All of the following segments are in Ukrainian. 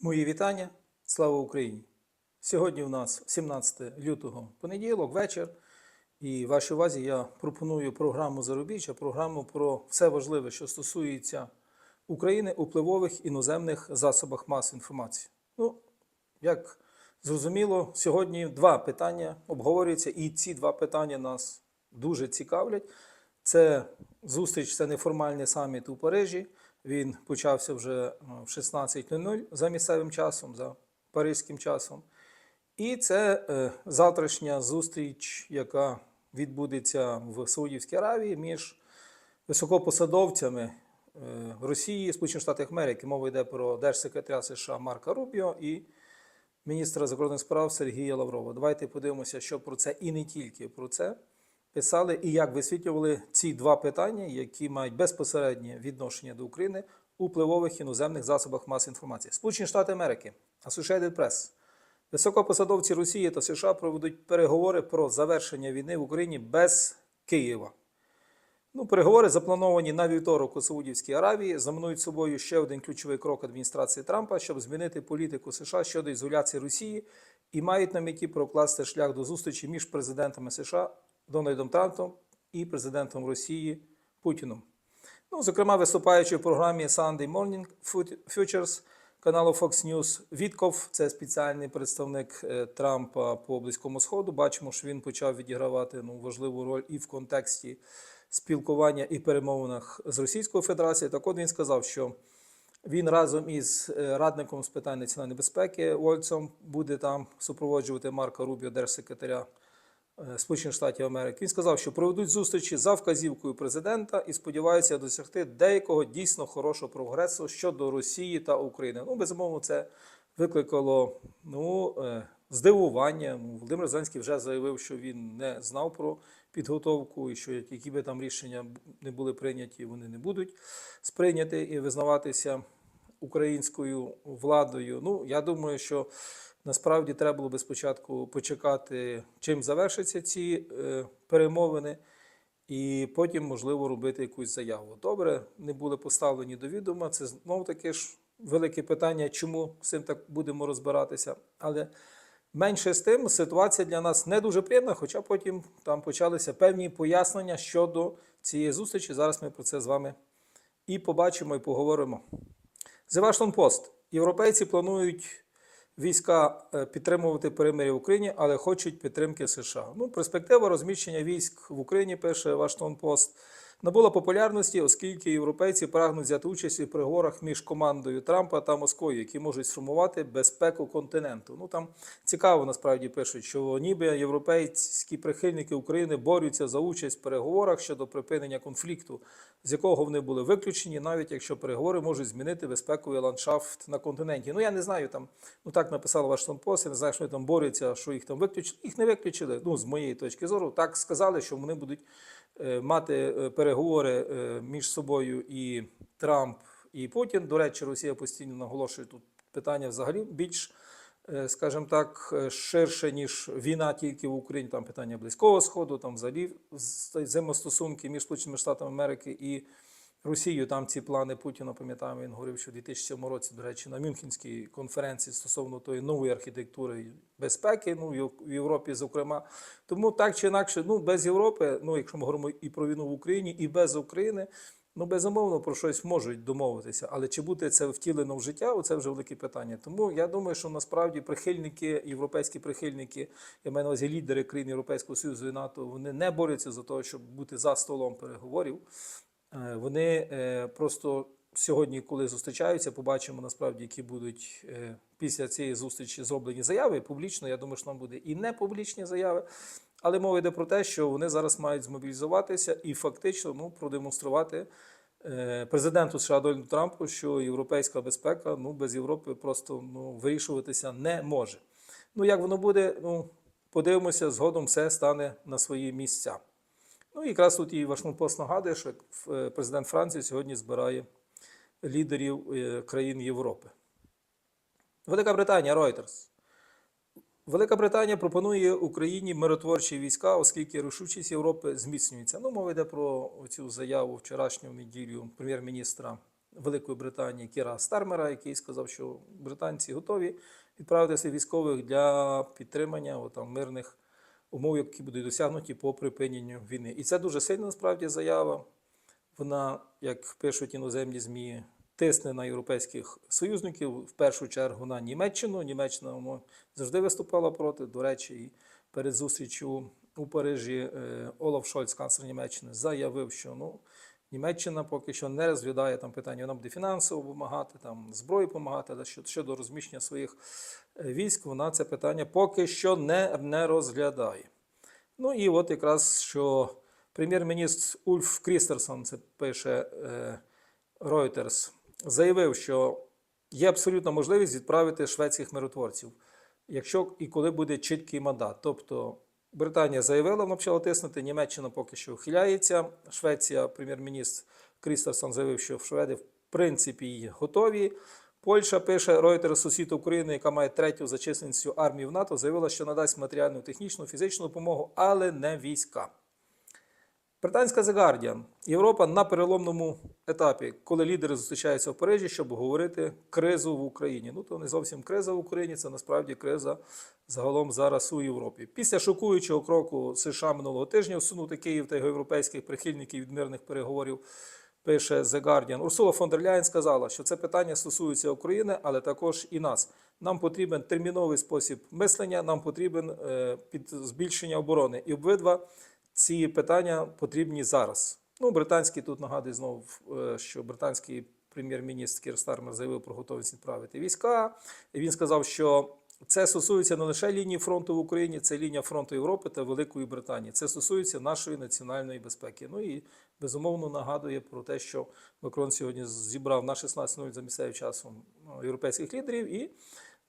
Мої вітання. Слава Україні! Сьогодні у нас 17 лютого понеділок, вечір. І вашій увазі я пропоную програму Зарубіжжя, програму про все важливе, що стосується України у впливових іноземних засобах масової інформації. Ну, як зрозуміло, сьогодні два питання обговорюються, і ці два питання нас дуже цікавлять. Це зустріч, це неформальний саміт у Парижі. Він почався вже е, в 16.00 за місцевим часом, за паризьким часом. І це е, завтрашня зустріч, яка відбудеться в Саудівській Аравії між високопосадовцями е, Росії, Сполучених Штатів Америки. Мова йде про держсекретаря США Марка Рубіо і міністра закордонних справ Сергія Лаврова. Давайте подивимося, що про це і не тільки про це писали, і як висвітлювали ці два питання, які мають безпосереднє відношення до України у впливових іноземних засобах масової інформації. Сполучені Штати Америки, Associated Press, високопосадовці Росії та США проведуть переговори про завершення війни в Україні без Києва. Ну, переговори заплановані на вівторок у Саудівській Аравії. Знаменують собою ще один ключовий крок адміністрації Трампа, щоб змінити політику США щодо ізоляції Росії і мають на меті прокласти шлях до зустрічі між президентами США Дональдом Трампом і президентом Росії Путіном. Ну, зокрема, виступаючи в програмі Sunday Morning Futures каналу Fox News, Вітков, це спеціальний представник е, Трампа по Близькому Сходу. Бачимо, що він почав відігравати ну, важливу роль і в контексті спілкування і перемовинах з Російською Федерацією. Так от він сказав, що він разом із е, радником з питань національної безпеки Вольцом буде там супроводжувати Марка Рубіо, держсекретаря Сполучених Штатів Америки. Він сказав, що проведуть зустрічі за вказівкою президента і сподіваються досягти деякого дійсно хорошого прогресу щодо Росії та України. Ну, безумовно, це викликало ну, е, здивування. Ну, Володимир Зеленський вже заявив, що він не знав про підготовку і що які би там рішення не були прийняті, вони не будуть сприйняті і визнаватися українською владою. Ну, я думаю, що насправді треба було би спочатку почекати, чим завершаться ці е, перемовини, і потім, можливо, робити якусь заяву. Добре, не були поставлені до відома. Це знову таки ж велике питання, чому з цим так будемо розбиратися. Але менше з тим, ситуація для нас не дуже приємна, хоча потім там почалися певні пояснення щодо цієї зустрічі. Зараз ми про це з вами і побачимо, і поговоримо. The Washington Post. Європейці планують війська е, підтримувати перемир'я в Україні, але хочуть підтримки США. Ну, перспектива розміщення військ в Україні, пише Вашингтон Post, набула популярності, оскільки європейці прагнуть взяти участь у переговорах між командою Трампа та Москвою, які можуть сформувати безпеку континенту. Ну там цікаво насправді пишуть, що ніби європейські прихильники України борються за участь в переговорах щодо припинення конфлікту, з якого вони були виключені, навіть якщо переговори можуть змінити безпековий ландшафт на континенті. Ну я не знаю там. Ну так написав Вашингтон Пост, я не знаю, що вони там борються, що їх там виключили. Їх не виключили. Ну з моєї точки зору, так сказали, що вони будуть мати е, переговори е, між собою і Трамп і Путін. До речі, Росія постійно наголошує тут питання взагалі більш, е, скажімо так, е, ширше, ніж війна тільки в Україні. Там питання Близького Сходу, там взагалі взаємостосунки між Сполученими Штатами Америки і Росією. Там ці плани Путіна, пам'ятаємо, він говорив, що в 2007 році, до речі, на Мюнхенській конференції стосовно тої нової архітектури безпеки, ну в Європі, зокрема. Тому так чи інакше, ну без Європи, ну якщо ми говоримо і про війну в Україні, і без України. Ну, безумовно, про щось можуть домовитися, але чи буде це втілено в життя, оце вже велике питання. Тому я думаю, що насправді прихильники, європейські прихильники, я маю на увазі лідери країн Європейського Союзу і НАТО, вони не борються за те, щоб бути за столом переговорів. Е, Вони е, просто сьогодні, коли зустрічаються, побачимо насправді, які будуть е, після цієї зустрічі зроблені заяви. Публічно, я думаю, що там буде і не публічні заяви. Але мова йде про те, що вони зараз мають змобілізуватися і фактично ну, продемонструвати президенту США Дональду Трампу, що європейська безпека ну, без Європи просто ну, вирішуватися не може. Ну, як воно буде, ну, подивимося, згодом все стане на свої місця. Ну, якраз тут і Вашингтон Пост нагадує, що е, президент Франції сьогодні збирає лідерів е, країн Європи. Велика Британія, Reuters. Велика Британія пропонує Україні миротворчі війська, оскільки рішучість Європи зміцнюється. Ну, мова йде про цю заяву вчорашню неділю прем'єр-міністра Великої Британії Кіра Стармера, який сказав, що британці готові відправити військових для підтримання от, там, мирних умов, які будуть досягнуті по припиненню війни. І це дуже сильна насправді заява. Вона, як пишуть іноземні ЗМІ, тисне на європейських союзників. В першу чергу на Німеччину. Німеччина ну, завжди виступала проти. До речі, і перед зустрічю у Парижі е, Олаф Шольц, канцлер Німеччини, заявив, що ну, Німеччина поки що не розглядає там питання, вона буде фінансово допомагати, там зброю допомагати, щодо розміщення своїх е, військ, вона це питання поки що не, не розглядає. Ну і от якраз що прем'єр-міністр Ульф Крістерсон, це пише е, Reuters, заявив, що є абсолютна можливість відправити шведських миротворців, якщо і коли буде чіткий мандат. Тобто Британія заявила, вона почала тиснути, Німеччина поки що ухиляється. Швеція, прем'єр-міністр Крістерсон заявив, що шведи в принципі готові. Польща пише Reuters, сусід України, яка має третю за численністю армії в НАТО, заявила, що надасть матеріальну, технічну, фізичну допомогу, але не війська. Британська The Guardian. Європа на переломному етапі, коли лідери зустрічаються в Парижі, щоб говорити кризу в Україні. Ну то не зовсім криза в Україні, це насправді криза загалом зараз у Європі. Після шокуючого кроку США минулого тижня усунути Київ та його європейських прихильників від мирних переговорів. Пише The Guardian. Урсула фон дер Ляєн сказала, що це питання стосується України, але також і нас. Нам потрібен терміновий спосіб мислення, нам потрібен е, під збільшення оборони. І обидва ці питання потрібні зараз. Ну, британський тут нагадую знову, е, що британський прем'єр-міністр Кір Стармер заявив про готовність відправити війська. І він сказав, що це стосується не лише лінії фронту в Україні, це лінія фронту Європи та Великої Британії. Це стосується нашої національної безпеки. Ну і безумовно нагадує про те, що Макрон сьогодні зібрав на 16.00 за місцевим часом європейських лідерів і.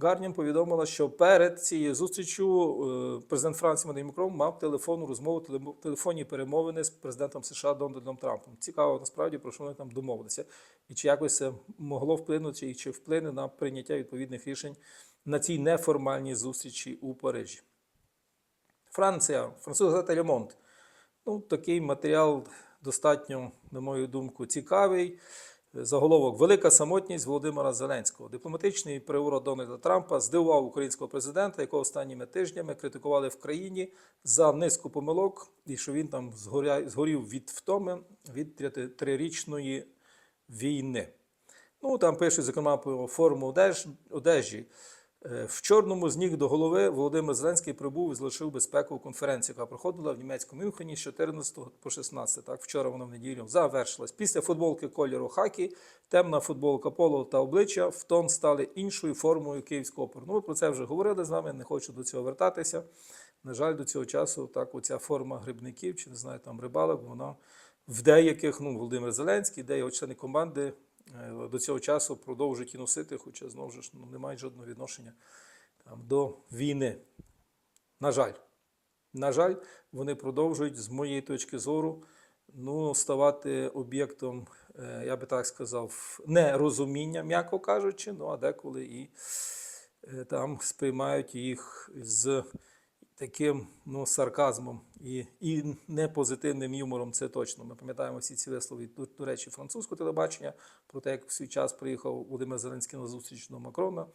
Гарнім повідомила, що перед цією зустрічю е, президент Франції Еммануель Макрон мав телефонну розмову, телефонні перемовини з президентом США Дональдом Трампом. Цікаво насправді про що вони там домовилися, і чи якось це могло вплинути, і чи вплине на прийняття відповідних рішень на цій неформальній зустрічі у Парижі. Франція, французька Le Ну, такий матеріал достатньо, на мою думку, цікавий. Заголовок Велика самотність Володимира Зеленського. Дипломатичний приворот Дональда Трампа здивував українського президента, якого останніми тижнями критикували в країні за низку помилок, і що він там згорів від втоми від трирічної війни. Ну там пишуть, зокрема, про форму одеж, одежі. Е, В чорному з ніг до голови Володимир Зеленський прибув і залишив безпекову конференцію, яка проходила в німецькому Мюнхені з 14 по 16. Так, вчора вона в неділю завершилась. Після футболки кольору хакі, темна футболка поло та обличчя в тон стали іншою формою київського. Ну, ми про це вже говорили з вами, не хочу до цього вертатися. На жаль, до цього часу так оця форма грибників, чи не знаю, там рибалок, вона в деяких, ну, Володимир Зеленський, де його члени команди до цього часу продовжують і носити, хоча знову ж ну, не мають жодного відношення там, до війни. На жаль, на жаль, вони продовжують, з моєї точки зору, ну, ставати об'єктом, е, я би так сказав, нерозуміння, м'яко кажучи, ну а деколи і е, там сприймають їх з таким ну, сарказмом і, і непозитивним юмором, це точно. Ми пам'ятаємо всі ці вислови, до, речі, французького телебачення про те, як в свій час приїхав Володимир Зеленський на зустріч до Макрона.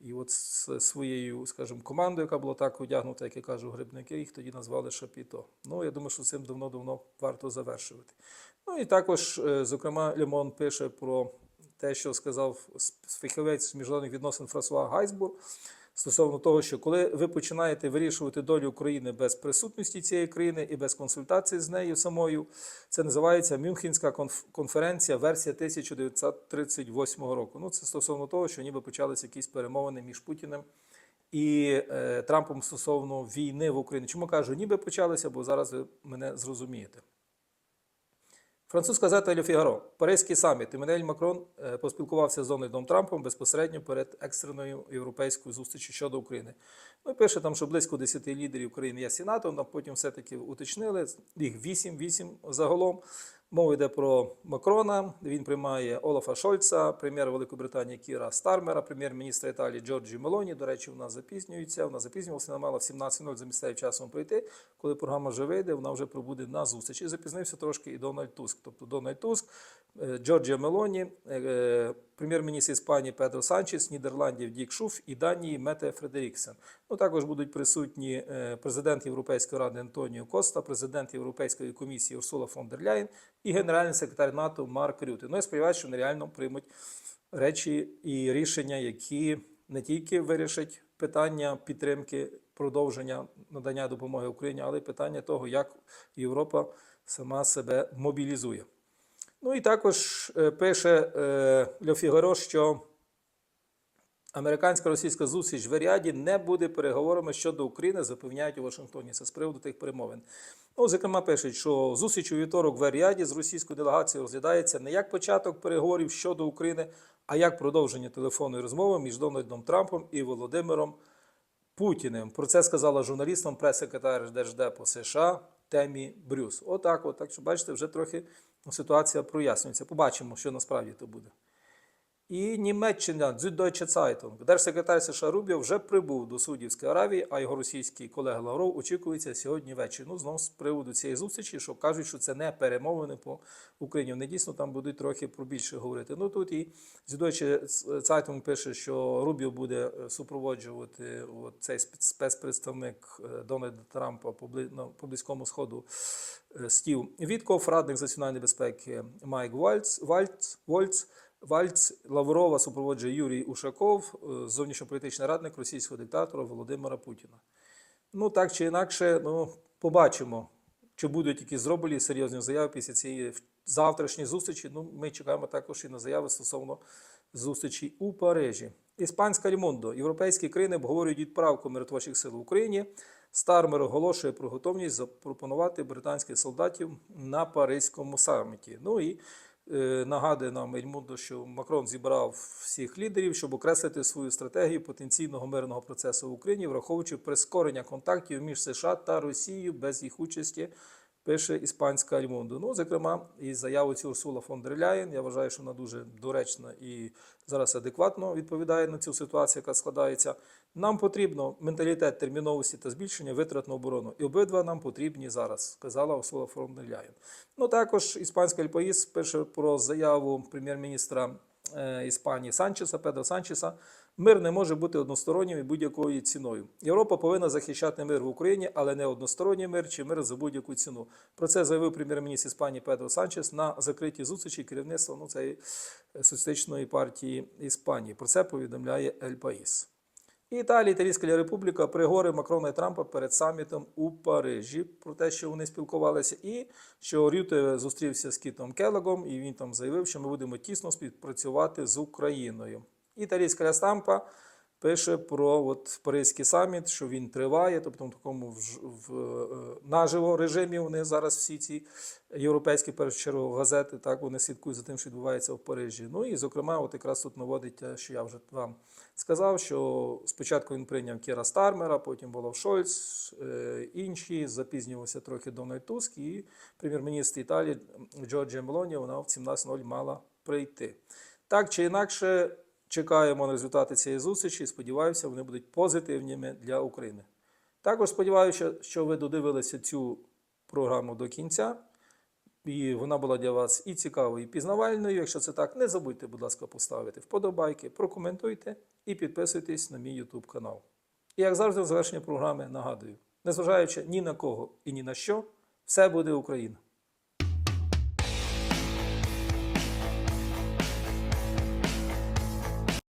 І от з своєю, скажімо, командою, яка була так одягнута, як я кажу, грибники, їх тоді назвали Шапіто. Ну, я думаю, що цим давно-давно варто завершувати. Ну і також, е, зокрема, Лемон пише про те, що сказав фахівець з міжнародних відносин Франсуа Гайсбур стосовно того, що коли ви починаєте вирішувати долю України без присутності цієї країни і без консультації з нею самою, це називається Мюнхенська конференція версія 1938 року. Ну, це стосовно того, що ніби почалися якісь перемовини між Путіним і е, Трампом стосовно війни в Україні. Чому кажу, ніби почалися, бо зараз ви мене зрозумієте. Французька газета «Ле Фігаро». Паризький саміт. Еммануель Макрон е, поспілкувався з Дональдом Трампом безпосередньо перед екстреною європейською зустрічю щодо України. Ну пише там, що близько 10 лідерів України є сенатом, а потім все-таки уточнили. Їх 8, 8 загалом. Мова йде про Макрона. Він приймає Олафа Шольца, прем'єр Великої Британії Кіра Стармера, прем'єр-міністра Італії Джорджі Мелоні. До речі, вона запізнюється. Вона запізнювалася, вона мала в 17.00 за місцевим часом прийти. Коли програма вже вийде, вона вже пробуде на зустріч. І запізнився трошки і Дональд Туск. Тобто Дональд Туск е, Джорджія Мелоні, е, прем'єр-міністр Іспанії Педро Санчес, Нідерландів Дік Шуф і Данії Мете Фредеріксен. Ну, також будуть присутні е, президент Європейської ради Антоніо Коста, президент Європейської комісії Урсула фон дер Ляєн і генеральний секретар НАТО Марк Рюте. Ну, я сподіваюся, що вони реально приймуть речі і рішення, які не тільки вирішать питання підтримки продовження надання допомоги Україні, але й питання того, як Європа сама себе мобілізує. Ну і також е, пише е, Льо Фігаро, що американсько-російська зустріч в Ріаді не буде переговорами щодо України, запевняють у Вашингтоні. Це з приводу тих перемовин. Ну, зокрема, пишуть, що зустріч у вівторок в Ріаді з російською делегацією розглядається не як початок переговорів щодо України, а як продовження телефонної розмови між Дональдом Трампом і Володимиром Путіним. Про це сказала журналістам прес-секретар Держдепу США Темі Брюс. Отак, от. Так що, бачите, вже трохи ситуація прояснюється. Побачимо, що насправді то буде. І Німеччина Süddeutsche Zeitung. Держсекретар США Рубіо вже прибув до Судівської Аравії, а його російський колега Лавров очікується сьогодні ввечері. Ну, знову з приводу цієї зустрічі, що кажуть, що це не перемовини по Україні. Вони дійсно там будуть трохи про більше говорити. Ну тут і Süddeutsche Zeitung пише, що Рубіо буде е, супроводжувати от цей спец- спецпредставник е, Дональда Трампа по ну, близькому сходу е, стів. Вітков, радник з національної безпеки Майк Вальц, Вальц, Вольц. Вальц Лаврова супроводжує Юрій Ушаков, е, зовнішньополітичний радник російського диктатора Володимира Путіна. Ну так чи інакше, ну побачимо, чи будуть якісь зроблені серйозні заяви після цієї завтрашньої зустрічі. Ну, ми чекаємо також і на заяви стосовно зустрічі у Парижі. Іспанська Рімондо. Європейські країни обговорюють відправку миротворчих сил в Україні. Стармер оголошує про готовність запропонувати британських солдатів на Паризькому саміті. Ну і нагадує нам Ельмундо, що Макрон зібрав всіх лідерів, щоб окреслити свою стратегію потенційного мирного процесу в Україні, враховуючи прискорення контактів між США та Росією без їх участі. Пише іспанська Альмондо. Ну, зокрема, і заяву цю Урсула фон дер Ляєн. Я вважаю, що вона дуже доречна і зараз адекватно відповідає на цю ситуацію, яка складається. Нам потрібно менталітет терміновості та збільшення витрат на оборону. І обидва нам потрібні зараз, сказала Урсула фон дер Ляєн. Ну також іспанська Альпаїс пише про заяву прем'єр-міністра е, Іспанії Санчеса, Педро Санчеса. Мир не може бути одностороннім і будь-якою ціною. Європа повинна захищати мир в Україні, але не односторонній мир чи мир за будь-яку ціну. Про це заявив прем'єр-міністр Іспанії Педро Санчес на закритій зустрічі керівництва ну, цієї соціалістичної партії Іспанії. Про це повідомляє Ель Паїс. Італія, Італійська Республіка, переговори Макрона і Трампа перед самітом у Парижі про те, що вони спілкувалися, і що Рюте зустрівся з Кітом Келегом, і він там заявив, що ми будемо тісно співпрацювати з Україною. Італійська Стампа пише про от Паризький саміт, що він триває, тобто в такому в, в, е, наживо режимі вони зараз всі ці європейські першу чергу газети, так вони слідкують за тим, що відбувається в Парижі. Ну і зокрема, от якраз тут наводить що я вже вам сказав, що спочатку він прийняв Кіра Стармера, потім Волов Шольц, е, інші запізнювався трохи Дональд Туск, і прем'єр-міністр Італії Джорджія Мелоні вона в 17.00 мала прийти. Так чи інакше, чекаємо на результати цієї зустрічі сподіваюся, вони будуть позитивними для України. Також сподіваюся, що ви додивилися цю програму до кінця. І вона була для вас і цікавою, і пізнавальною. Якщо це так, не забудьте, будь ласка, поставити вподобайки, прокоментуйте і підписуйтесь на мій YouTube канал. І як завжди, в завершенні програми нагадую: незважаючи ні на кого і ні на що, все буде Україна.